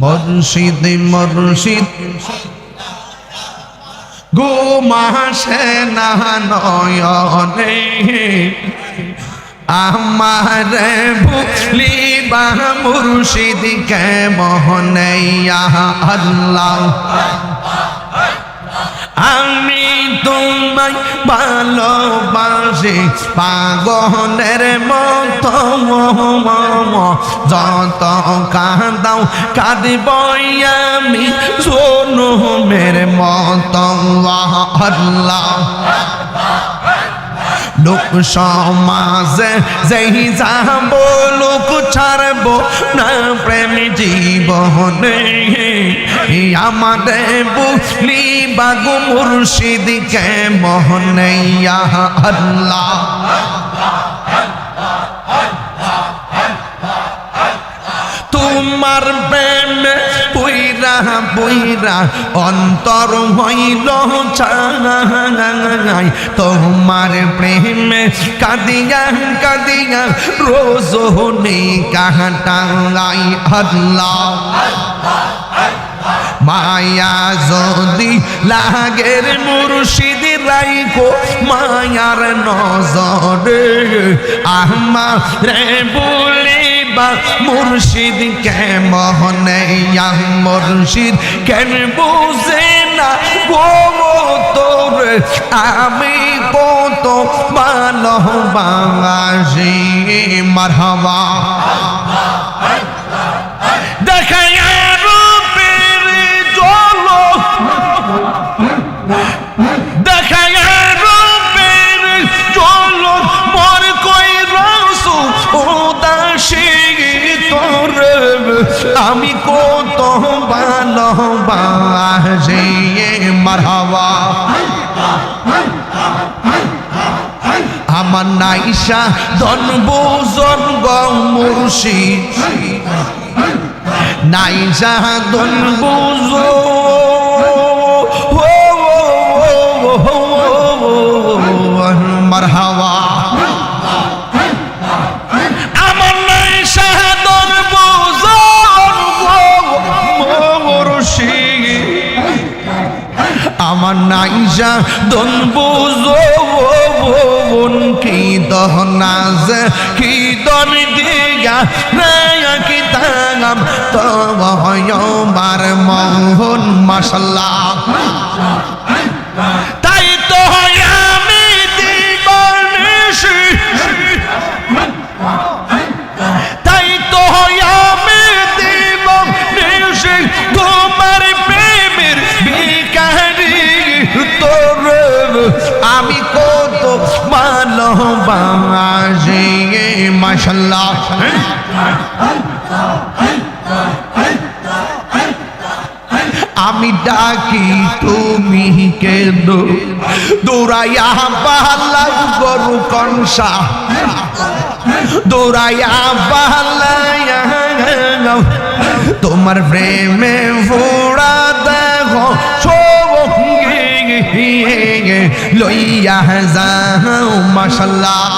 মুর্শিদ মর্শিদ। ঘুমাসে না নয়নে। আমার বুঝলি বা মুর্শিদ কে মোহনে আল্লাহ। আমি তোমায় ভালোবাসি, পাগলের মতো যত কাঁদাও কাঁদব আমি সোনু মেরে মতো। আল্লাহ লোক সমাজে যেই যাব লোক ছাড়ব না, প্রেম জীবনে। আমাদের বুঝলি বাগু মুর্শিদকে মোহনে আল্লাহ। তোমার প্রেমে পুইরা পুইরা অন্তর হইল চাই। তোমার প্রেমে কাদিয়া কাদিয়া রোজ নে কাহাটাই আল্লাহ। মায়া যদি লাগের মুর্শিদ রাইকো মায়ার নজরে আমারে বলিবা, মুর্শিদ কে মহনে মুর্শিদ? কেন বুঝে না গো তোর আমি কত ভালোবাসি, মারহাবা। দেখাই আমি কত ভালোবাসি মারহাবা। আমার নাইসা ধন বোজন মুর্শিদ। নাইসা ধন বুঝো আমার নাইজা দন বোন, কি দহনাজ কি দন দিগা রায়া কি তাগাম, তব আমার মোহন মাসাল্লাহ মাশাল্লাহ আমি ডাকি তুমি কেন দৌড়াইয়া পালাও গরু কনসা। দৌড়াইয়া পালাইয়া তোমার প্রেমে ফোড়া দেখো সঙ্গে লইয়া যাও মাসাল্লাহ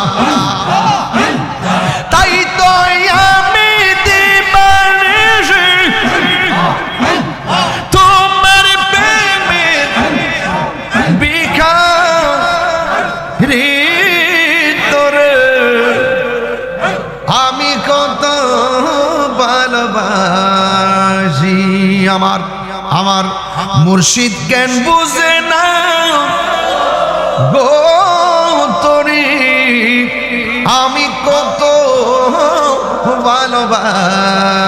তাই তো আমি দিবানিশি তোমার বিখারি তোরে আমি কত ভালোবাসি। আমার আমার মুর্শিদ জ্ঞান বুঝে না গো? কত ভালোবাসি।